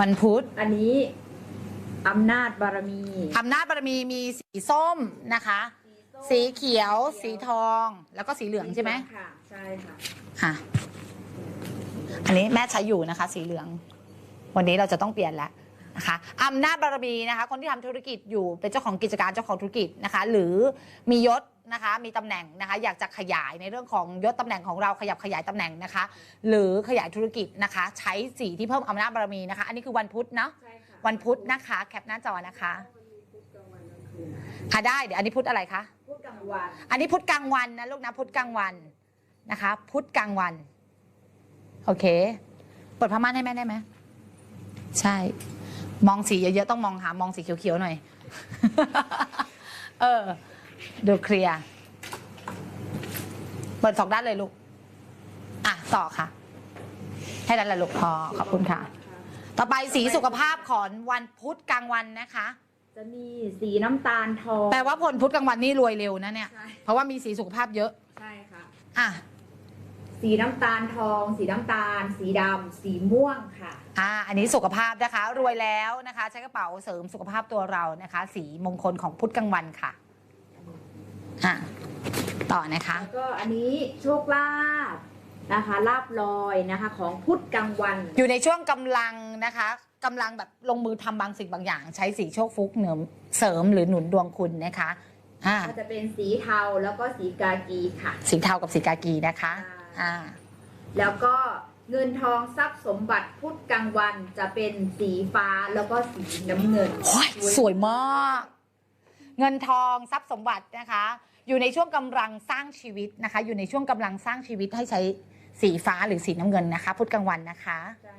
วันพุธอันนี้อำนาจบารมีอำนาจบารมีมีสีส้มนะคะ สีเขียว สีทอง แล้วก็สีเหลืองใช่ไหมค่ะใช่ค่ะค่ะ อันนี้แม่ใช้อยู่นะคะ สีเหลือง วันนี้เราจะต้องเปลี่ยนแล้ว นะคะอำนาจบารมีนะคะ คนที่ทำธุรกิจอยู่เป็นเจ้าของกิจการเจ้าของธุรกิจนะคะ หรือมียศนะคะมีตำแหน่งนะคะ อยากจะขยายในเรื่องของยศตำแหน่งของเราขยับขยายตำแหน่งนะคะ หรือขยายธุรกิจนะคะ ใช้สีที่เพิ่มอำนาจบารมีนะคะ อันนี้คือวันพุธเนาะใช่ค่ะวันพุธนะคะ แคปหน้าจอนะคะอะได้เดี๋ยวอันนี้พุธอะไรคะพูดกลางวันอันนี้พุธกลางวันนะลูกนะพุธกลางวันนะคะ พุธกลางวัน โอเคเปิดผ้าม่านให้แม่ได้ไหมใช่ มองสีเยอะๆต้องมองหามองสีเขียวๆหน่อย เออ ดูเคลียร์เปิดสองด้านเลยลูก อะ ต่อค่ะ ให้นั้นแหละลูกพอขอบคุณค่ะ ต่อไปสีสุขภาพของวันพุธกลางวันนะคะ จะมีสีน้ำตาลทอง แปลว่าผลพุธกลางวันนี่รวยเร็วนะเนี่ย ใช่ เพราะว่ามีสีสุขภาพเยอะ ใช่ค่ะ อะ สีน้ำตาลทอง สีน้ำตาล สีดำสีม่วงค่ะ อ่าอันนี้สุขภาพนะคะ รวยแล้วนะคะ ใช้กระเป๋าเสริมสุขภาพตัวเรานะคะ สีมงคลของพุธกลางวันค่ะอะ ต่อนะคะ แล้วก็อันนี้โชคลาภนะคะลาบลอยนะคะ ของพุธกลางวัน อยู่ในช่วงกำลังนะคะกำลังแบบลงมือทำบางสิ่งบางอย่าง ใช้สีโชคฟุกเหนือเสริมหรือหนุนดวงคุณนะคะอ่าก็จะเป็นสีเทาแล้วก็สีกากีค่ะ สีเทากับสีกากีนะคะ อ่าแล้วก็เงินทองทรัพย์สมบัติพุธกลางวันจะเป็นสีฟ้าแล้วก็สีน้ำเงินโอ้ยสวยมาก เงินทองทรัพย์สมบัตินะคะ อยู่ในช่วงกำลังสร้างชีวิตนะคะ อยู่ในช่วงกำลังสร้างชีวิตให้ใช้สีฟ้าหรือสีน้ำเงินนะคะ พุธกลางวันนะคะ ใช่